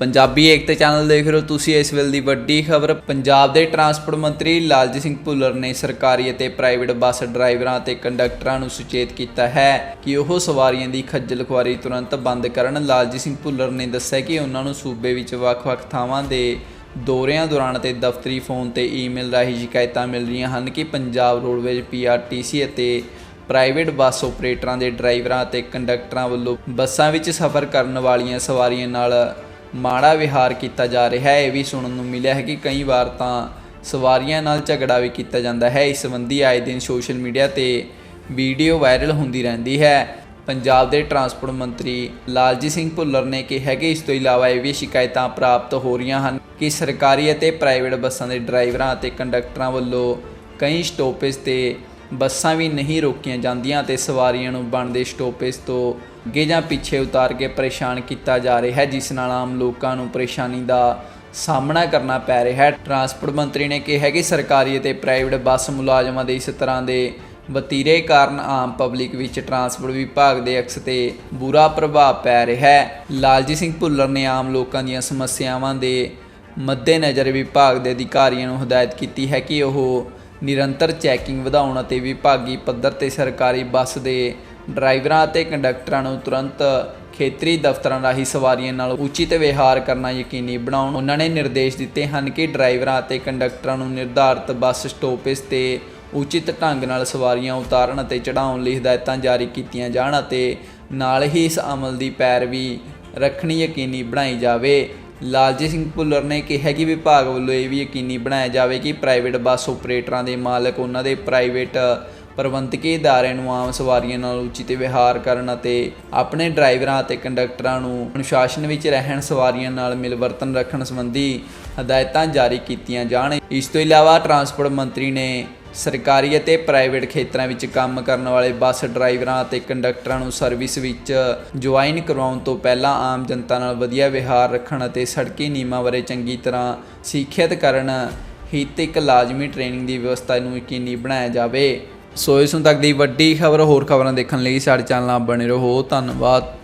ਪੰਜਾਬੀ ਏਕਤਾ channel ਦੇਖ ਰਹੇ ਹੋ ਤੁਸੀਂ ਇਸ ਵੇਲੇ ਦੀ ਵੱਡੀ ਖਬਰ। ਪੰਜਾਬ ਦੇ ਟਰਾਂਸਪੋਰਟ ਮੰਤਰੀ ਲਾਲਜੀਤ ਸਿੰਘ ਭੁੱਲਰ ਨੇ ਸਰਕਾਰੀ ਅਤੇ ਪ੍ਰਾਈਵੇਟ ਬੱਸ ਡਰਾਈਵਰਾਂ ਅਤੇ ਕੰਡਕਟਰਾਂ ਨੂੰ ਸੁਚੇਤ ਕੀਤਾ ਹੈ ਕਿ ਉਹ ਸਵਾਰੀਆਂ ਦੀ ਖੱਜਲ ਖੁਆਰੀ ਤੁਰੰਤ ਬੰਦ ਕਰਨ। ਲਾਲਜੀਤ ਸਿੰਘ ਭੁੱਲਰ ਨੇ ਦੱਸਿਆ ਕਿ ਉਹਨਾਂ ਨੂੰ ਸੂਬੇ ਵਿੱਚ ਵੱਖ-ਵੱਖ ਥਾਵਾਂ ਦੇ ਦੌਰਿਆਂ ਦੌਰਾਨ ਅਤੇ ਦਫ਼ਤਰੀ ਫੋਨ ਤੇ ਈਮੇਲ ਰਾਹੀਂ ਸ਼ਿਕਾਇਤਾਂ ਮਿਲ ਰਹੀਆਂ ਹਨ ਕਿ ਪੰਜਾਬ ਰੋਡਵੇਜ਼, ਪੀਆਰਟੀਸੀ ਅਤੇ ਪ੍ਰਾਈਵੇਟ ਬੱਸ ਆਪਰੇਟਰਾਂ ਦੇ ਡਰਾਈਵਰਾਂ ਅਤੇ ਕੰਡਕਟਰਾਂ ਵੱਲੋਂ ਬੱਸਾਂ ਵਿੱਚ ਸਫ਼ਰ ਕਰਨ ਵਾਲੀਆਂ ਸਵਾਰੀਆਂ ਨਾਲ ਮਾੜਾ ਵਿਹਾਰ ਕੀਤਾ ਜਾ ਰਿਹਾ ਹੈ, ਇਹ ਵੀ ਸੁਣਨ ਨੂੰ ਮਿਲਿਆ ਹੈ ਕਿ ਕਈ ਵਾਰ ਤਾਂ ਸਵਾਰੀਆਂ ਨਾਲ ਝਗੜਾ ਵੀ ਕੀਤਾ ਜਾਂਦਾ ਹੈ। ਇਸ ਸੰਬੰਧੀ ਆਏ ਦਿਨ ਸੋਸ਼ਲ ਮੀਡੀਆ ਤੇ ਵੀਡੀਓ ਵਾਇਰਲ ਹੁੰਦੀ ਰਹਿੰਦੀ ਹੈ। ਪੰਜਾਬ ਦੇ ਟਰਾਂਸਪੋਰਟ ਮੰਤਰੀ ਲਾਲਜੀਤ ਸਿੰਘ ਭੁੱਲਰ ਨੇ ਕਿਹਾ ਕਿ ਇਸ ਤੋਂ ਇਲਾਵਾ ਇਹ ਵੀ ਸ਼ਿਕਾਇਤਾਂ ਪ੍ਰਾਪਤ ਹੋ ਰਹੀਆਂ ਹਨ ਕਿ ਸਰਕਾਰੀ ਅਤੇ ਪ੍ਰਾਈਵੇਟ ਬੱਸਾਂ ਦੇ ਡਰਾਈਵਰਾਂ ਅਤੇ ਕੰਡਕਟਰਾਂ ਵੱਲੋਂ ਕਈ ਸਟਾਪੇਜ ਤੇ ਬੱਸਾਂ ਵੀ ਨਹੀਂ ਰੋਕੀਆਂ ਜਾਂਦੀਆਂ ਤੇ ਸਵਾਰੀਆਂ ਨੂੰ ਬਣਦੇ ਸਟੋਪੇਜ ਤੋਂ ਅੱਗੇ ਜਾਂ ਪਿੱਛੇ ਉਤਾਰ ਕੇ ਪਰੇਸ਼ਾਨ ਕੀਤਾ ਜਾ ਰਿਹਾ ਹੈ, ਜਿਸ ਨਾਲ ਆਮ ਲੋਕਾਂ ਨੂੰ ਪਰੇਸ਼ਾਨੀ ਦਾ ਸਾਹਮਣਾ ਕਰਨਾ ਪੈ ਰਿਹਾ ਹੈ। ਟਰਾਂਸਪੋਰਟ ਮੰਤਰੀ ਨੇ ਕਿਹਾ ਕਿ ਸਰਕਾਰੀ ਅਤੇ ਪ੍ਰਾਈਵੇਟ ਬੱਸ ਮੁਲਾਜ਼ਮਾਂ ਦੇ ਇਸ ਤਰ੍ਹਾਂ ਦੇ ਵਤੀਰੇ ਕਾਰਨ ਆਮ ਪਬਲਿਕ ਵਿੱਚ ਟਰਾਂਸਪੋਰਟ ਵਿਭਾਗ ਦੇ ਅਕਸ ਤੇ ਬੁਰਾ ਪ੍ਰਭਾਵ ਪੈ ਰਿਹਾ ਹੈ। ਲਾਲਜੀਤ ਸਿੰਘ ਭੁੱਲਰ ਨੇ ਆਮ ਲੋਕਾਂ ਦੀਆਂ ਸਮੱਸਿਆਵਾਂ ਦੇ ਮੱਦੇਨਜ਼ਰ ਵਿਭਾਗ ਦੇ ਅਧਿਕਾਰੀਆਂ ਨੂੰ ਹਦਾਇਤ ਕੀਤੀ ਹੈ ਕਿ ਉਹ ਨਿਰੰਤਰ ਚੈਕਿੰਗ ਵਧਾਉਣ ਅਤੇ ਵਿਭਾਗੀ ਪੱਧਰ ਤੇ ਸਰਕਾਰੀ ਬੱਸ ਦੇ ਡਰਾਈਵਰਾਂ ਅਤੇ ਕੰਡਕਟਰਾਂ ਨੂੰ ਤੁਰੰਤ ਖੇਤਰੀ ਦਫ਼ਤਰਾਂ ਰਾਹੀਂ ਸਵਾਰੀਆਂ ਨਾਲ ਉਚਿਤ ਵਿਵਹਾਰ ਕਰਨਾ ਯਕੀਨੀ ਬਣਾਉਣ। ਉਹਨਾਂ ਨੇ ਨਿਰਦੇਸ਼ ਦਿੱਤੇ ਹਨ ਕਿ ਡਰਾਈਵਰਾਂ ਅਤੇ ਕੰਡਕਟਰਾਂ ਨੂੰ ਨਿਰਧਾਰਤ ਬੱਸ ਸਟਾਪੇਜ ਤੇ ਉਚਿਤ ਢੰਗ ਨਾਲ ਸਵਾਰੀਆਂ ਉਤਾਰਨ ਅਤੇ ਚੜਾਉਣ ਲਈ ਹਦਾਇਤਾਂ ਜਾਰੀ ਕੀਤੀਆਂ ਜਾਣ ਅਤੇ ਨਾਲ ਹੀ ਇਸ ਅਮਲ ਦੀ ਪੈਰਵੀ ਰੱਖਣੀ ਯਕੀਨੀ ਬਣਾਈ ਜਾਵੇ। ਲਾਲਜੀਤ ਸਿੰਘ ਭੁੱਲਰ ਨੇ ਕਿਹਾ ਕਿ ਵਿਭਾਗ ਵੱਲੋਂ ਇਹ ਵੀ ਯਕੀਨੀ ਬਣਾਇਆ ਜਾਵੇ ਕਿ ਪ੍ਰਾਈਵੇਟ ਬੱਸ ਆਪਰੇਟਰਾਂ ਦੇ ਮਾਲਕ ਉਹਨਾਂ ਦੇ ਪ੍ਰਾਈਵੇਟ ਪ੍ਰਬੰਧਕੀ ਅਦਾਰਿਆਂ ਨੂੰ ਆਮ ਸਵਾਰੀਆਂ ਨਾਲ ਉਚਿਤ ਵਿਹਾਰ ਕਰਨ ਅਤੇ ਆਪਣੇ ਡਰਾਈਵਰਾਂ ਅਤੇ ਕੰਡਕਟਰਾਂ ਨੂੰ ਅਨੁਸ਼ਾਸਨ ਵਿੱਚ ਰਹਿਣ, ਸਵਾਰੀਆਂ ਨਾਲ ਮਿਲਵਰਤਨ ਰੱਖਣ ਸੰਬੰਧੀ ਹਦਾਇਤਾਂ ਜਾਰੀ ਕੀਤੀਆਂ ਜਾਣ। ਇਸ ਤੋਂ ਇਲਾਵਾ ਟਰਾਂਸਪੋਰਟ ਮੰਤਰੀ ਨੇ ਸਰਕਾਰੀ ਅਤੇ ਪ੍ਰਾਈਵੇਟ ਖੇਤਰਾਂ ਵਿੱਚ ਕੰਮ ਕਰਨ ਵਾਲੇ ਬੱਸ ਡਰਾਈਵਰਾਂ ਅਤੇ ਕੰਡਕਟਰਾਂ ਨੂੰ ਸਰਵਿਸ ਵਿੱਚ ਜੁਆਇਨ ਕਰਵਾਉਣ ਤੋਂ ਪਹਿਲਾਂ ਆਮ ਜਨਤਾ ਨਾਲ ਵਧੀਆ ਵਿਹਾਰ ਰੱਖਣ ਅਤੇ ਸੜਕੀ ਨਿਯਮਾਂ ਬਾਰੇ ਚੰਗੀ ਤਰ੍ਹਾਂ ਸਿੱਖਿਅਤ ਕਰਨ ਹਿੱਤ ਇੱਕ ਲਾਜ਼ਮੀ ਟ੍ਰੇਨਿੰਗ ਦੀ ਵਿਵਸਥਾ ਨੂੰ ਯਕੀਨੀ ਬਣਾਇਆ ਜਾਵੇ। ਸੋ ਇਸ ਨੂੰ ਤੱਕ ਦੀ ਵੱਡੀ ਖਬਰ ਹੋਰ ਖਬਰਾਂ ਦੇਖਣ ਲਈ ਸਾਡੇ ਚੈਨਲ ਨਾਲ ਬਣੇ ਰਹੋ। ਧੰਨਵਾਦ।